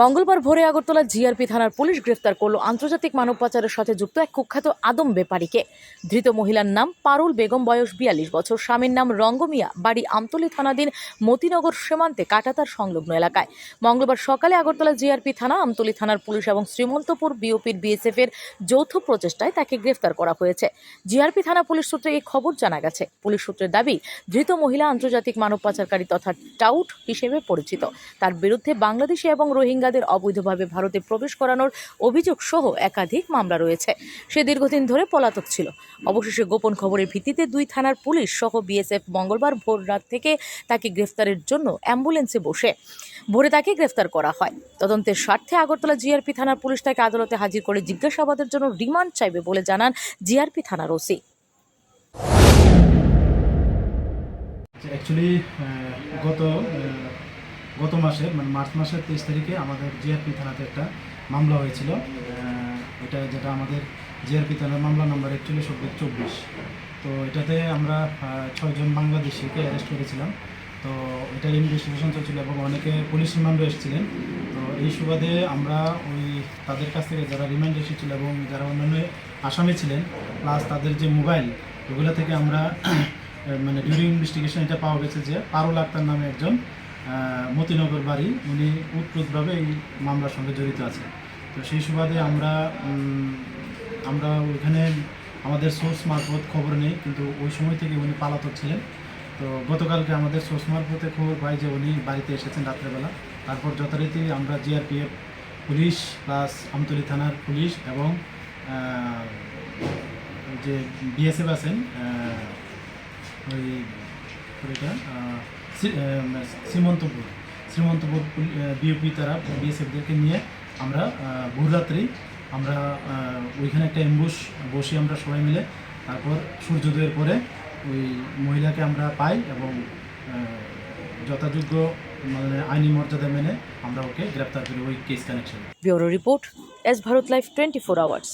মঙ্গলবার ভোরে আগরতলা জিআরপি থানার পুলিশ গ্রেফতার করল আন্তর্জাতিক মানব পাচারের সাথে যুক্ত এক কুখ্যাত আদম বেপারীকে। ধৃত মহিলার নাম পারুল বেগম, বয়স বিয়াল্লিশ বছর। স্বামীর নাম রঙ্গমিয়া, বাড়ি আমতলি থানাধীন মতিনগর সীমান্তে কাটাতার সংলগ্ন এলাকায়। মঙ্গলবার সকালে আগরতলা জিআরপি থানা, আমতলি থানার পুলিশ এবং শ্রীমন্তপুর বিওপির বিএসএফ এর যৌথ প্রচেষ্টায় তাকে গ্রেফতার করা হয়েছে। জিআরপি থানা পুলিশ সূত্রে এই খবর জানা গেছে। পুলিশ সূত্রের দাবি, ধৃত মহিলা আন্তর্জাতিক মানব পাচারকারী তথা টাউট হিসেবে পরিচিত। তার বিরুদ্ধে বাংলাদেশি এবং রোহিঙ্গাদের অবৈধভাবে ভারতে প্রবেশ করানোর অভিযোগ সহ একাধিক মামলা রয়েছে। সে দীর্ঘদিন ধরে পলাতক ছিল। অবশেষে গোপন খবরের ভিত্তিতে দুই থানার পুলিশ সহ বিএসএফ মঙ্গলবার ভোর রাত থেকে তাকে গ্রেফতারের জন্য অ্যাম্বুলেন্সে বসে ভোরে তাকে গ্রেফতার করা হয়। তদন্তের স্বার্থে আগরতলা জিআরপি থানার পুলিশ তাকে আদালতে হাজির করে জিজ্ঞাসাবাদের জন্য রিমান্ড চাইবে বলে জানান জিআরপি থানার ওসি। অ্যাকচুয়ালি গত আহ, গত মাসে মানে মার্চ মাসের তেইশ তারিখে আমাদের জিআরপি থানাতে একটা মামলা হয়েছিল। এটা যেটা আমাদের জিআরপি থানার মামলা নম্বর একচল্লিশ অব্দিক চব্বিশ। তো এটাতে আমরা ছয়জন বাংলাদেশিকে অ্যারেস্ট করেছিলাম। তো এটার ইনভেস্টিগেশন চলছিল এবং অনেকে পুলিশ রিমান্ডও এসেছিলেন। তো এই সুবাদে আমরা ওই তাদের কাছ থেকে যারা রিমান্ড এসেছিল এবং যারা অন্যান্য আসামি ছিলেন প্লাস তাদের যে মোবাইল, ওগুলো থেকে আমরা মানে ডিউরিং ইনভেস্টিগেশন এটা পাওয়া গেছে যে পারুল আক্তার নামে একজন মতিনগর বাড়ি উনি উৎপ্রুতভাবে এই মামলার সঙ্গে জড়িত আছে তো সেই সুবাদে আমরা আমরা ওইখানে আমাদের সোর্স মারফত খবর নেই কিন্তু ওই সময় থেকে উনি পালাতক ছিলেন। তো গতকালকে আমাদের সোর্স মারফতে খবর পাই যে উনি বাড়িতে এসেছেন রাত্রেবেলা। তারপর যথারীতি আমরা জিআরপিএফ পুলিশ প্লাস আমতলী থানার পুলিশ এবং যে বিএসএফ আছেন আহ, ওই এটা আহ, শ্রী- আহ, শ্রীমন্তপুর শ্রীমন্তপুর বিওপি তারা, বিএসএফদেরকে নিয়ে আমরা ভোররাত্রি আমরা ওইখানে একটা এম্বুশ বসি আমরা সবাই মিলে, তারপর সূর্যোদয়ের পরে ওই মহিলাকে আমরা পাই এবং যথাযোগ্য মানে আইনি মর্যাদা মেনে আমরা ওকে গ্রেপ্তার করি ওই case কানেকশনে bureau report, S Bharat life twenty four hours.